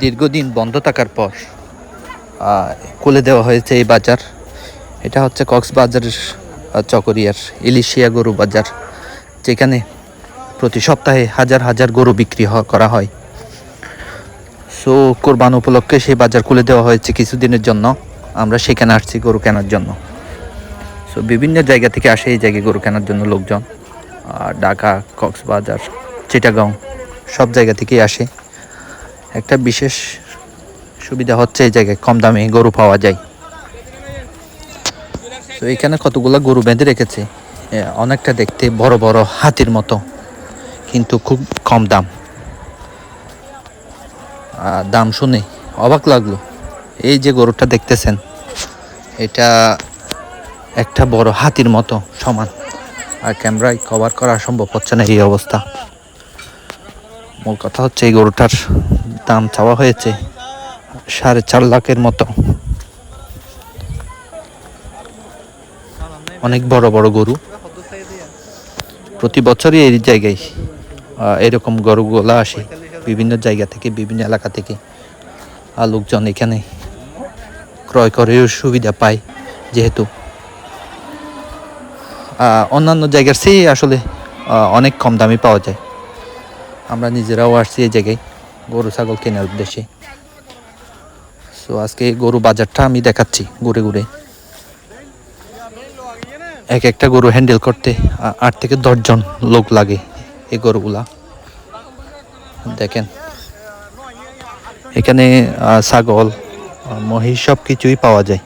দীর্ঘদিন বন্ধ থাকার পর খুলে দেওয়া হয়েছে এই বাজার। এটা হচ্ছে কক্সবাজারের চকরিয়ার, ইলিশিয়া গরু বাজার, যেখানে প্রতি সপ্তাহে হাজার হাজার গরু বিক্রি করা হয়। সো, কোরবান উপলক্ষে সেই বাজার খুলে দেওয়া হয়েছে কিছুদিনের জন্য। আমরা সেখানে আসছি গরু কেনার জন্য। সো, বিভিন্ন জায়গা থেকে আসে এই জায়গায় গরু কেনার জন্য লোকজন। আর ঢাকা, কক্সবাজার, চিটাগাঁও, সব জায়গা থেকেই আসে। একটা বিশেষ সুবিধা হচ্ছে এই জায়গায় কম দামে গরু পাওয়া যায়। তো এখানে কতগুলো গরু বেঁধে রেখেছে? অনেকটা দেখতে বড় বড় হাতির মতো, কিন্তু খুব কম দাম। দাম শুনে অবাক লাগল, এই যে গরুটা দেখতেছেন, এটা একটা বড় হাতির মতো সমান, আর ক্যামেরায় কভার করা সম্ভব হচ্ছে না এই অবস্থা। মূল কথা হচ্ছে এই গরুটার দাম চাওয়া হয়েছে সাড়ে চার লাখের মতো। অনেক বড় বড় গরু। প্রতি বছরই এই জায়গায় এরকম গরুগুলা আসে বিভিন্ন জায়গা থেকে, বিভিন্ন এলাকা থেকে। আর লোকজন এখানে ক্রয় করেও সুবিধা পায় যেহেতু। অন্যান্য জায়গার চেয়ে আসলে অনেক কম দামে পাওয়া যায়। আমরা নিজেরাও আসছি এই জায়গায় গরু, ছাগল কেনার উদ্দেশ্যে। সো আজকে গরু বাজারটা আমি দেখাচ্ছি ঘুরে ঘুরে। এক একটা গরু হ্যান্ডেল করতে আট থেকে দশজন লোক লাগে এই গরুগুলা। দেখেন, এখানে ছাগল মহিষ সব কিছুই পাওয়া যায়।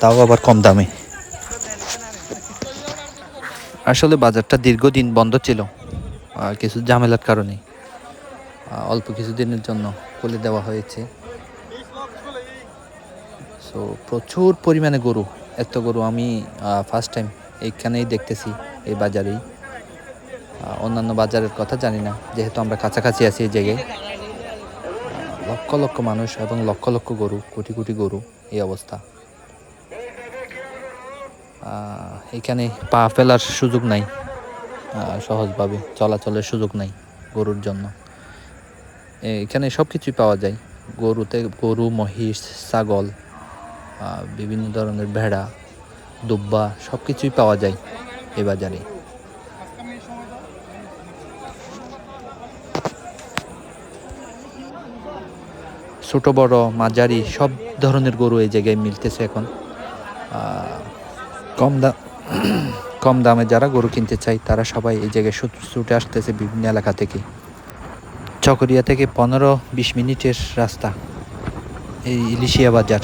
তাও আবার কম দামে। আসলে বাজারটা দীর্ঘদিন বন্ধ ছিল কিছু ঝামেলার কারণে অল্প কিছুদিনের জন্য খুলে দেওয়া হয়েছে। সো প্রচুর পরিমাণে গরু, এত গরু আমি ফার্স্ট টাইম এইখানেই দেখতেছি, এই বাজারেই। অন্যান্য বাজারের কথা জানি না, যেহেতু আমরা কাছাকাছি আছি এই জায়গায়। লক্ষ লক্ষ মানুষ এবং লক্ষ লক্ষ গরু, কোটি কোটি গরু এই অবস্থা। এখানে পা ফেলার সুযোগ নাই সহজভাবে চলাচলের সুযোগ নাই গরুর জন্য। এখানে সব কিছুই পাওয়া যায়, গরুতে গরু, মহিষ, ছাগল বিভিন্ন ধরনের ভেড়া, দুব্বা সব কিছুই পাওয়া যায় এ বাজারে। ছোট, বড়, মাঝারি সব ধরনের গরু এই জায়গায় মিলতেছে এখন। কম দাম কম দামে যারা গরু কিনতে চায়, তারা সবাই এই জায়গায় ছুট- আসতেছে বিভিন্ন এলাকা থেকে। চকরিয়া থেকে পনেরো বিশ মিনিটের রাস্তা, এই ইলিশিয়া বাজার।